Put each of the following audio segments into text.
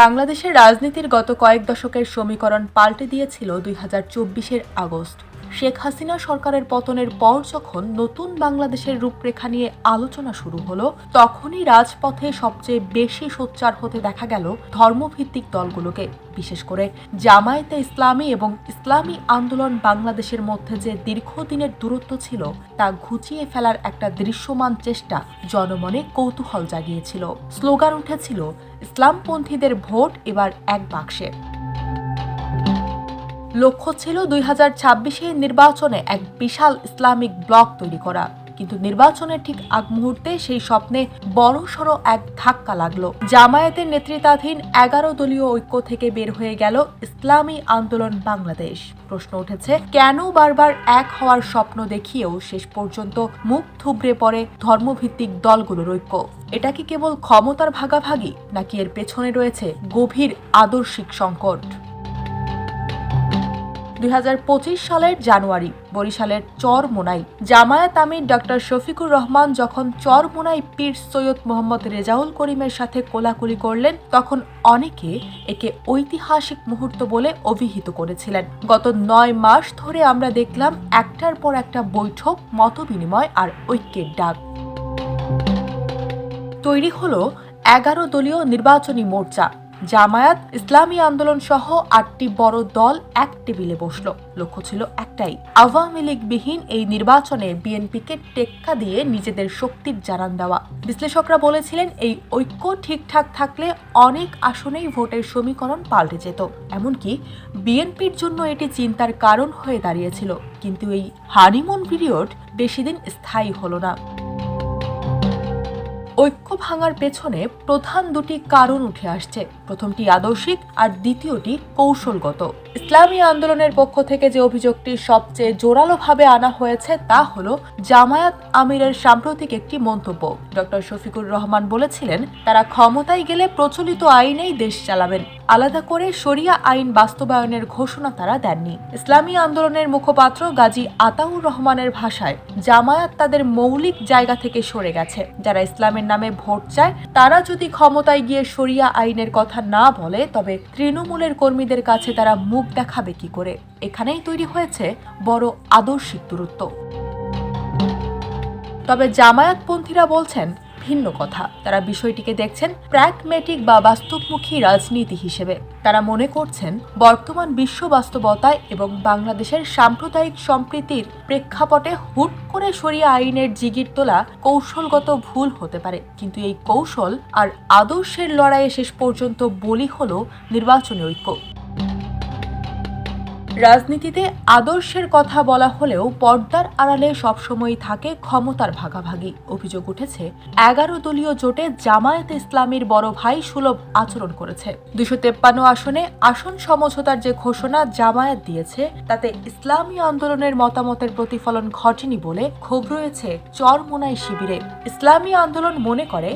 বাংলাদেশের রাজনীতির গত কয়েক দশকের সমীকরণ পাল্টে দিয়েছিল দুই হাজার চব্বিশের আগস্ট। শেখ হাসিনা সরকারের পতনের পর যখন নতুন বাংলাদেশের রূপরেখা নিয়ে আলোচনা শুরু হলো, তখনই রাজপথে সবচেয়ে বেশি সোচ্চার হতে দেখা গেল ধর্মভিত্তিক দলগুলোকে। বিশেষ করে জামায়াতে ইসলামী এবং ইসলামী আন্দোলন বাংলাদেশের মধ্যে যে দীর্ঘদিনের দূরত্ব ছিল, তা ঘুচিয়ে ফেলার একটা দৃশ্যমান চেষ্টা জনমনে কৌতূহল জাগিয়েছিল। স্লোগান উঠেছিল, ইসলামপন্থীদের ভোট এবার এক বাক্সে। লক্ষ্য ছিল দুই হাজার ছাব্বিশের নির্বাচনে এক বিশাল ইসলামিক ব্লক তৈরি করা। কিন্তু নির্বাচনের ঠিক আগ মুহূর্তে সেই স্বপ্নে বড়সড় এক ধাক্কা লাগল। জামায়াতের নেতৃত্বাধীন এগারো দলীয় ঐক্য থেকে বের হয়ে গেল ইসলামী আন্দোলন বাংলাদেশ। প্রশ্ন উঠেছে, কেন বারবার এক হওয়ার স্বপ্ন দেখিয়েও শেষ পর্যন্ত মুখ থুবড়ে পড়ে ধর্মভিত্তিক দলগুলোর ঐক্য? এটা কি কেবল ক্ষমতার ভাগাভাগি, নাকি এর পেছনে রয়েছে গভীর আদর্শিক সংকট? দু হাজার পঁচিশ সালের জানুয়ারি, বরিশালের চরমোনাই জামায়াত আমির ডক্টর শফিকুর রহমান যখন চরমোনাই পীর সৈয়দ মোহাম্মদ রেজাউল করিমের সাথে কোলাকুলি করলেন, তখন অনেকে একে ঐতিহাসিক মুহূর্ত বলে অভিহিত করেছিলেন। গত নয় মাস ধরে আমরা দেখলাম একটার পর একটা বৈঠক, মতবিনিময় আর ঐক্যের ডাক। তৈরি হলো এগারো দলীয় নির্বাচনী মোর্চা। জামায়াত, ইসলামী আন্দোলন সহ আটটি বড় দল এক টেবিলে বসল। লক্ষ্য ছিল একটাই, আওয়ামী লীগবিহীন এই নির্বাচনে বিএনপিকে টেক্কা দিয়ে নিজেদের শক্তির জানান দেওয়া। বিশ্লেষকরা বলেছিলেন, এই ঐক্য ঠিকঠাক থাকলে অনেক আসনেই ভোটের সমীকরণ পাল্টে যেত। এমনকি বিএনপির জন্য এটি চিন্তার কারণ হয়ে দাঁড়িয়েছিল। কিন্তু এই হানিমুন পিরিয়ড বেশিদিন স্থায়ী হলো না। ঐক্য ভাঙার পেছনে প্রধান দুটি কারণ উঠে আসছে। প্রথমটি আদর্শিক আর দ্বিতীয়টি কৌশলগত। ইসলামী আন্দোলনের পক্ষ থেকে যে অভিযোগটি সবচেয়ে জোরালোভাবে আনা হয়েছে তা হল জামায়াত আমিরের সাম্প্রতিক একটি মন্তব্য। ডক্টর শফিকুর রহমান বলেছিলেন, তারা ক্ষমতায় গেলে প্রচলিত আইনেই দেশ চালাবেন। আলাদা করে শরিয়া আইন বাস্তবায়নের ঘোষণা তারা দেননি। ইসলামী আন্দোলনের মুখপাত্র গাজী আতাউর রহমানের ভাষায় জামায়াত তাদের মৌলিক জায়গা থেকে সরে গেছে। যারা ইসলামের নামে ভোট চায়, তারা যদি ক্ষমতায় গিয়ে শরিয়া আইনের কথা না বলে, তবে তৃণমূলের কর্মীদের কাছে তারা মুখ দেখাবে কি করে? এখানেই তৈরি হয়েছে বড় আদর্শিক দূরত্ব। তবে জামায়াতপন্থীরা বলছেন ভিন্ন কথা। তারা বিষয়টিকে দেখছেন প্র্যাগমেটিক বা বাস্তবমুখী রাজনীতি হিসেবে। তারা মনে করছেন, বর্তমান বিশ্ব বাস্তবতায় এবং বাংলাদেশের সাম্প্রদায়িক সম্প্রীতির প্রেক্ষাপটে হুট করে সরিয়ে আইনের জিগির তোলা কৌশলগত ভুল হতে পারে। কিন্তু এই কৌশল আর আদর্শের লড়াইয়ে শেষ পর্যন্ত বলি হল নির্বাচনী ঐক্য। রাজনীতিতে আদর্শের কথা বলা হলেও পর্দার আড়ালে সবসময় থাকে ক্ষমতার ভাগাভাগি। অভিযোগ উঠেছে, এগারো দলীয় জোটে জামায়াত ইসলামীর বড় ভাই সুলভ আচরণ করেছে। দুশো তেপ্পান্ন আসনে আসন সমঝোতার যে ঘোষণা জামায়াত দিয়েছে, তাতে ইসলামী আন্দোলনের মতামতের প্রতিফলন ঘটেনি বলে ক্ষোভ রয়েছে চরমোনাই শিবিরে। ইসলামী আন্দোলন মনে করে,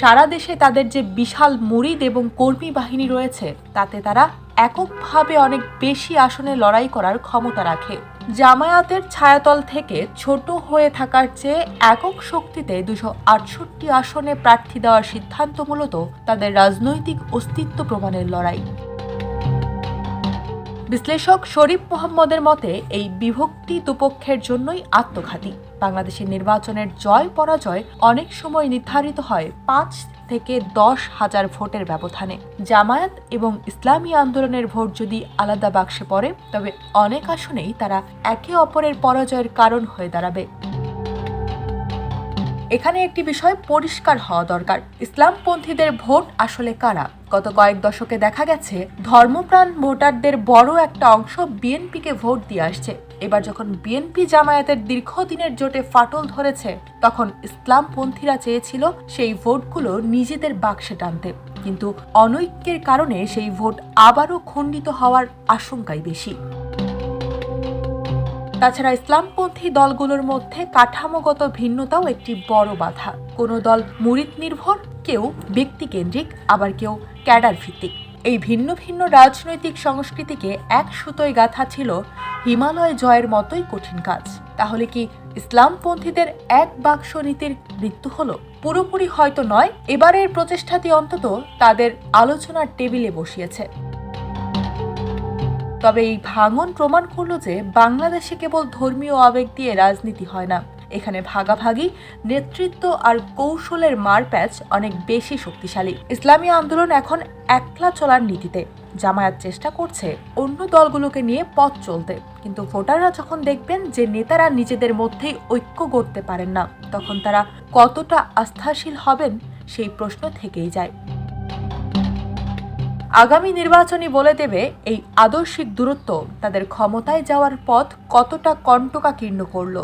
সারা দেশে তাদের যে বিশাল মুরিদ এবং কর্মী বাহিনী রয়েছে, তাতে তারা এককভাবে অনেক বেশি আসনে লড়াই করার ক্ষমতা রাখে। জামায়াতের ছায়াতল থেকে ছোট হয়ে থাকার চেয়ে একক শক্তিতে দুশো আটষট্টি আসনে প্রার্থী দেওয়ার সিদ্ধান্ত মূলত তাদের রাজনৈতিক অস্তিত্ব প্রমাণের লড়াই। বিশ্লেষক শরীফ মোহাম্মদের মতে, এই বিভক্তি দুপক্ষের জন্যই আত্মঘাতী। বাংলাদেশের নির্বাচনের জয় পরাজয় অনেক সময় নির্ধারিত হয় পাঁচ থেকে দশ হাজার ভোটের ব্যবধানে। জামায়াত এবং ইসলামী আন্দোলনের ভোট যদি আলাদা বাক্সে পড়ে, তবে অনেক আসনেই তারা একে অপরের পরাজয়ের কারণ হয়ে দাঁড়াবে। এখানে একটি বিষয় পরিষ্কার হওয়া দরকার। ইসলামপন্থীদের ভোট আসলে কারা? গত কয়েক দশকে দেখা গেছে, ধর্মপ্রাণ ভোটারদের বড় একটা অংশ বিএনপিকে ভোট দিয়ে আসছে। এবার যখন বিএনপি জামায়াতের দীর্ঘদিনের জোটে ফাটল ধরেছে, তখন ইসলামপন্থীরা চেয়েছিল সেই ভোটগুলো নিজেদের বাক্সে টানতে। কিন্তু অনৈক্যের কারণে সেই ভোট আবারও খণ্ডিত হওয়ার আশঙ্কাই বেশি। তাছাড়া ইসলামপন্থী দলগুলোর মধ্যে কাঠামোগত ভিন্নতাও একটি বড় বাধা। কোনো দল মুরিদ নির্ভর, কেউ ব্যক্তিকেন্দ্রিক, আবার কেউ ক্যাডার ভিত্তিক এই ভিন্ন ভিন্ন রাজনৈতিক সংস্কৃতিকে এক সুতোয় গাথা ছিল হিমালয় জয়ের মতোই কঠিন কাজ। তাহলে কি ইসলামপন্থীদের এক বাক্স নীতির মৃত্যু হলো? পুরোপুরি হয়তো নয়, এবারের প্রচেষ্টাটি অন্তত তাদের আলোচনার টেবিলে বসিয়েছে। তবে এই ভাঙন প্রমাণ করল যে বাংলাদেশে কেবল ধর্মীয় আবেগ দিয়ে রাজনীতি হয় না। এখানে ভাগাভাগি, নেতৃত্ব আর কৌশলের মারপ্যাচ অনেক বেশি শক্তিশালী। ইসলামী আন্দোলন এখন একলা চলার নীতিতে। জামায়াত চেষ্টা করছে অন্য দলগুলোকে নিয়ে পথ চলতে। কিন্তু ভোটাররা যখন দেখবেন যে নেতারা নিজেদের মধ্যেই ঐক্য গড়তে পারেন না, তখন তারা কতটা আস্থাশীল হবেন সেই প্রশ্ন থেকেই যায়। আগামী নির্বাচনী বলে দেবে এই আদর্শিক দূরত্ব তাদের ক্ষমতায় যাওয়ার পথ কতটা কণ্টকাকীর্ণ করল।